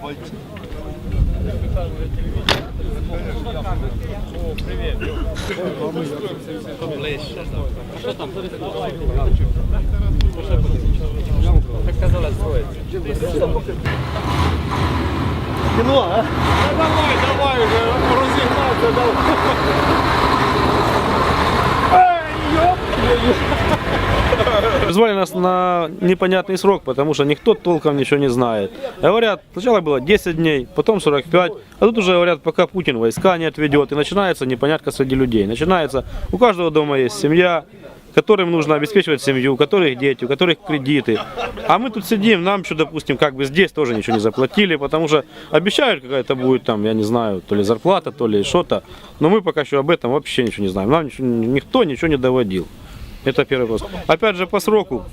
обойти. Привет. Что там? Как казалось, строится. Кино, а? Давай, давай уже, разогнаться, давай. Эй, ёп! Звали нас на непонятный срок, потому что никто толком ничего не знает. Говорят, сначала было 10 дней, потом 45, а тут уже говорят, пока Путин войска не отведет, и начинается непонятка среди людей. Начинается, у каждого дома есть семья, которым нужно обеспечивать семью, у которых дети, у которых кредиты. А мы тут сидим, нам что, допустим, как бы здесь тоже ничего не заплатили, потому что обещают, какая-то будет там, я не знаю, то ли зарплата, то ли что-то. Но мы пока что об этом вообще ничего не знаем. Нам ничего- никто ничего не доводил. Это первый вопрос. Опять же, по сроку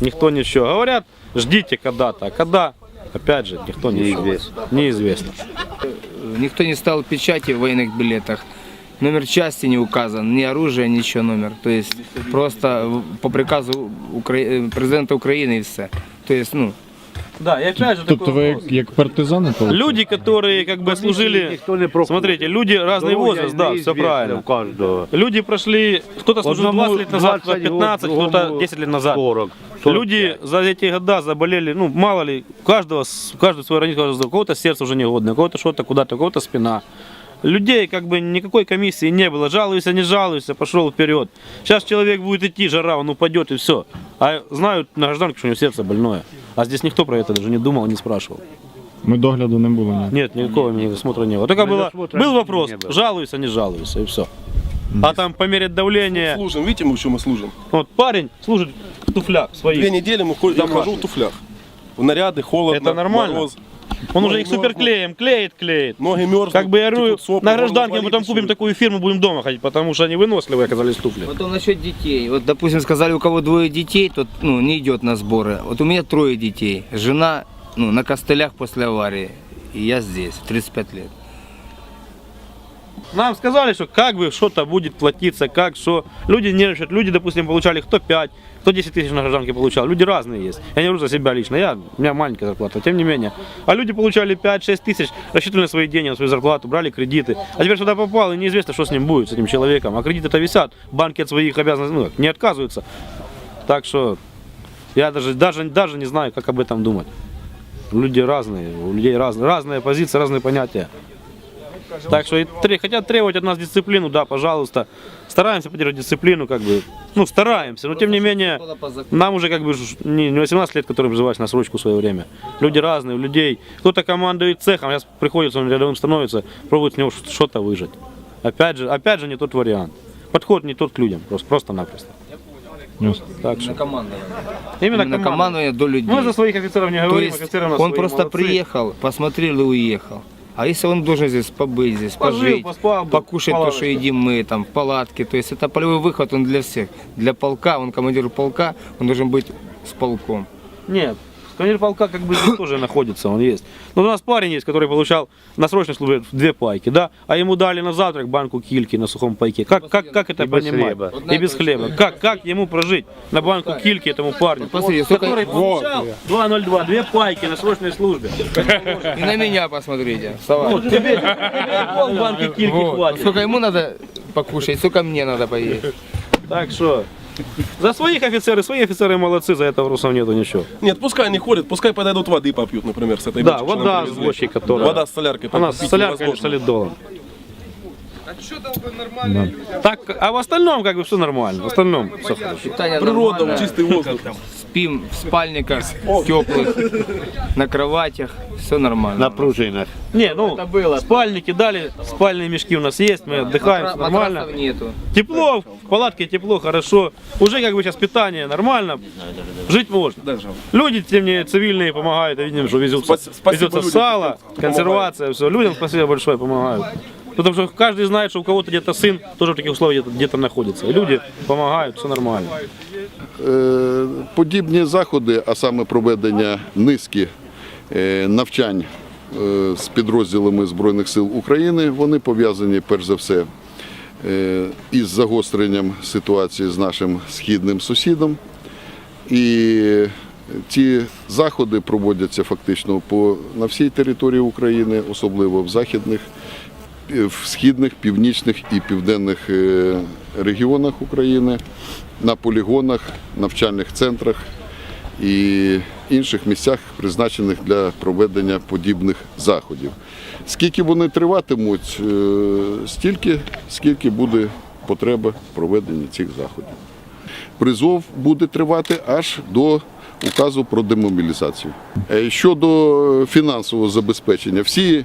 никто ничего. Говорят, ждите когда-то. А когда? Опять же, никто ничего. Неизвестно. Неизвестно. Никто не ставил печати в военных билетах. Номер части не указан, ни оружие, ничего номер. То есть просто по приказу Укра... э, президента Украины и все. То есть, ну, Да, и опять же Тобто ви як, як партизани? то Люди, которые как бы служили, смотрите, люди разный возраст, да, все правильно. каждого. Люди прошли, кто-то служил Одному 20 лет назад, кто-то 20, 15, кто-то другому 10 лет назад. 40. Люди за эти года заболели, ну, мало ли, у каждого, с- у каждого свой организм, у кого-то сердце уже негодное, у кого-то что-то куда-то, у кого-то спина. Людей как бы никакой комиссии не было. Жалуйся, не жалуйся, пошел вперед. Сейчас человек будет идти, жара, он упадет и все. А знают на гражданке, что у него сердце больное. А здесь никто про это даже не думал, не спрашивал. ми догляду не було. Ні. Нет, никакого медосмотра не было. Только было, был вопрос, не было. жалуйся, не жалуйся, и все. А там померить давление. Служим, видите, мы что мы служим? Вот парень служит в туфлях Две своих. недели мы ходим, я хожу в туфлях. В наряды, холодно, Это нормально? мороз. Он уже их суперклеем клеит, клеит. Ноги мерзнут. Как бы я говорю, на гражданке мы потом купим такую фирму, будем дома ходить, потому что они выносливые оказались туфли. Потом насчет детей. Вот, допустим, сказали, у кого двое детей, тот ну, не идет на сборы. Вот у меня трое детей. Жена ну, на костылях после аварии. И я здесь, в 35 лет. Нам сказали, что как бы что-то будет платиться, как что. Люди нервничают, люди, допустим, получали кто 5, кто 10 тысяч на гражданке получал. Люди разные есть. Я не говорю за себя лично, я, у меня маленькая зарплата, тем не менее. А люди получали 5-6 тысяч, рассчитывали на свои деньги, на свою зарплату, брали кредиты. А теперь сюда попал, и неизвестно, что с ним будет, с этим человеком. А кредиты-то висят, банки от своих обязанностей ну, не отказываются. Так что я даже, даже, даже не знаю, как об этом думать. Люди разные, у людей разные, разные позиции, разные понятия. Так что и хотят требовать от нас дисциплину, да, пожалуйста. Стараемся поддерживать дисциплину, как бы. Ну, стараемся, но тем не менее, нам уже как бы не не 18 лет, которые призывались на срочку в свое время. Люди разные, у людей. Кто-то командует цехом, сейчас приходится, он рядовым становится, пробует с него что-то выжать. Опять же, опять же не тот вариант. Подход не тот к людям, просто, просто-напросто. Ясно. Так что. На командование. Именно, Именно командование до людей. Мы за своих офицеров не То говорим, есть офицеры у нас он свои просто молодцы. приехал, посмотрел и уехал. А если он должен здесь побыть, здесь Пожил, пожить, поспал, покушать то, палаточку. что едим мы, там, в палатке, то есть это полевой выход, он для всех. Для полка, он командир полка, он должен быть с полком. Нет, командир полка как бы здесь тоже находится, он есть. Но у нас парень есть, который получал на срочной службе две пайки, да, а ему дали на завтрак банку кильки на сухом пайке. Как, как, как это И без понимать? хлеба. И без хлеба. Как, как ему прожить на банку кильки этому парню? Посмотри, сколько- который получал 2,02, две пайки на срочной службе. И на меня посмотрите. Вставай. Вот, тебе, тебе пол банки кильки Вот. хватит. Сколько ему надо покушать, сколько мне надо поесть. Так что, за своих офицеры, свои офицеры молодцы, за это вопросов нету ничего. Нет, пускай они ходят, пускай подойдут воды попьют, например, с этой Да, бочки, что вода с бочки, которая... Вода с соляркой. Нас попить солярка невозможно. солидолом. Так, а в остальном как бы все нормально. В остальном все хорошо. Питание Природа, чистый воздух. Спим в спальниках теплых, на кроватях, все нормально. На пружинах. Не, ну, Это было. спальники дали, спальные мешки у нас есть, мы отдыхаем, Матра- нормально. нету. Тепло, в палатке тепло, хорошо. Уже как бы сейчас питание нормально, жить можно. Даже. Люди, тем не менее, цивильные помогают, видим, что везется людям, сало, консервация, все. Людям спасибо большое, помогают. Потому что каждый знает, что у кого-то где-то сын тоже в таких условиях где-то, где-то находится. И люди помогают, все нормально. Е, Подібні заходи, а саме проведення низки е, навчань е, з підрозділами Збройних сил України, вони пов'язані перш за все із загостренням ситуації з нашим східним сусідом. І Ці заходи проводяться фактично по, на всій території України, особливо в західних, в східних, північних і південних е, регіонах України, на полігонах, навчальних центрах і інших місцях, призначених для проведення подібних заходів. Скільки вони триватимуть, е, стільки, скільки буде потреба проведення цих заходів. Призов буде тривати аж до указу про демобілізацію. Е, Щодо фінансового забезпечення, всі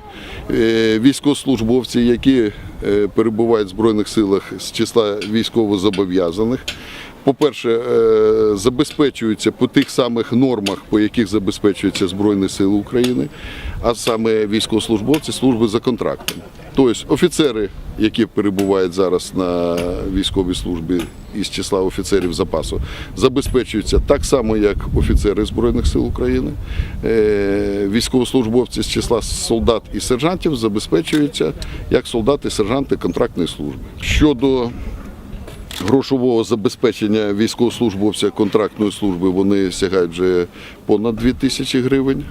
е, військовослужбовці, які е, перебувають в Збройних силах з числа військовозобов'язаних, по-перше, забезпечуються по тих самих нормах, по яких забезпечуються Збройні Сили України, а саме військовослужбовці служби за контрактом. Тобто офіцери, які перебувають зараз на військовій службі із числа офіцерів запасу, забезпечуються так само, як офіцери Збройних сил України. Е, Військовослужбовці з числа солдат і сержантів забезпечуються як солдати і сержанти контрактної служби. Щодо грошового забезпечення військовослужбовця контрактної служби вони сягають вже понад 2 тисячі гривень,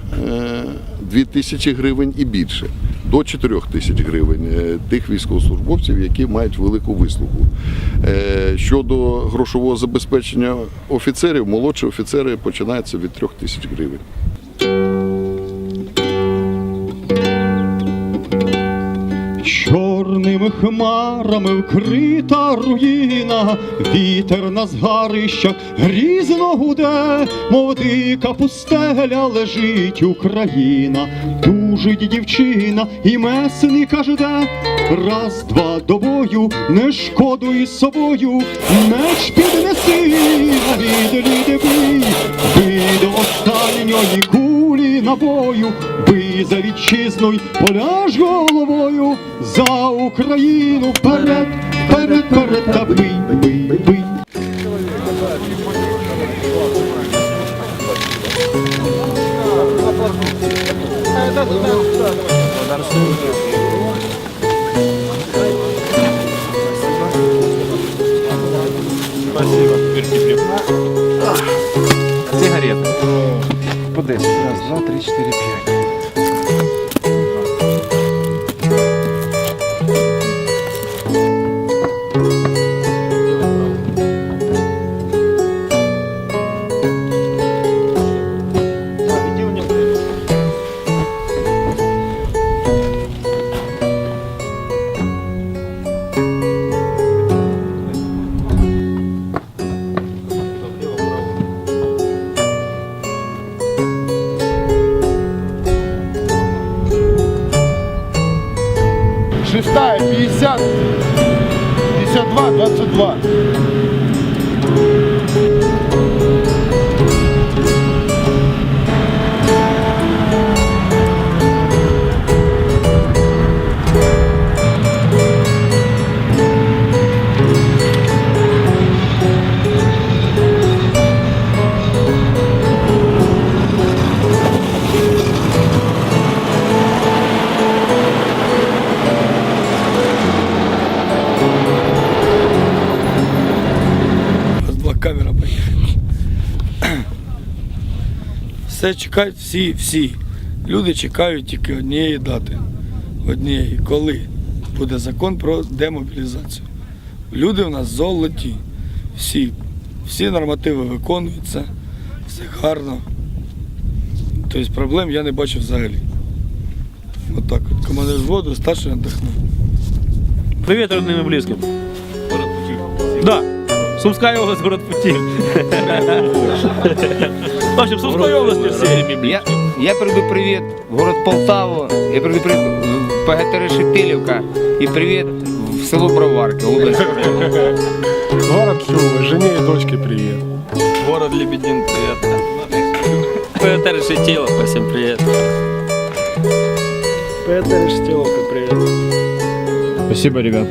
2 тисячі гривень і більше, до 4 тисяч гривень е, тих військовослужбовців, які мають велику вислугу. Е, Щодо грошового забезпечення офіцерів, молодші офіцери починаються від 3 тисяч гривень. Чорними хмарами вкрита руїна, вітер на згарищах грізно гуде, мов дика пустеля лежить Україна, тужить дівчина і месника жде. Раз, два до бою, не шкодуй собою, меч піднеси, а відліде бий, бий до останньої кулі набою, бий за вітчизну й поляж головою, за Україну вперед, вперед, вперед, та бий, бий, бий. По 10. Раз, два, три, четыре, пять. 22. Все чекають всі, всі. Люди чекають тільки однієї дати. Однієї, коли буде закон про демобілізацію. Люди в нас золоті, всі, всі нормативи виконуються, все гарно. Тобто проблем я не бачу взагалі. Отак от. Командир взводу, старший віддохнув. Привет родным и близким. Да, Сумская область, город Путиль. В общем, Сумской области все. Я, я передаю привет в город Полтаву, я передаю привет в ПГТР Шепелевка и привет в село Броварки. Город Шума, жене и дочке привет. Город Лебедин, привет. ПТР Шетиловка, всем привет. Петер Штелка, привет. Спасибо, ребят.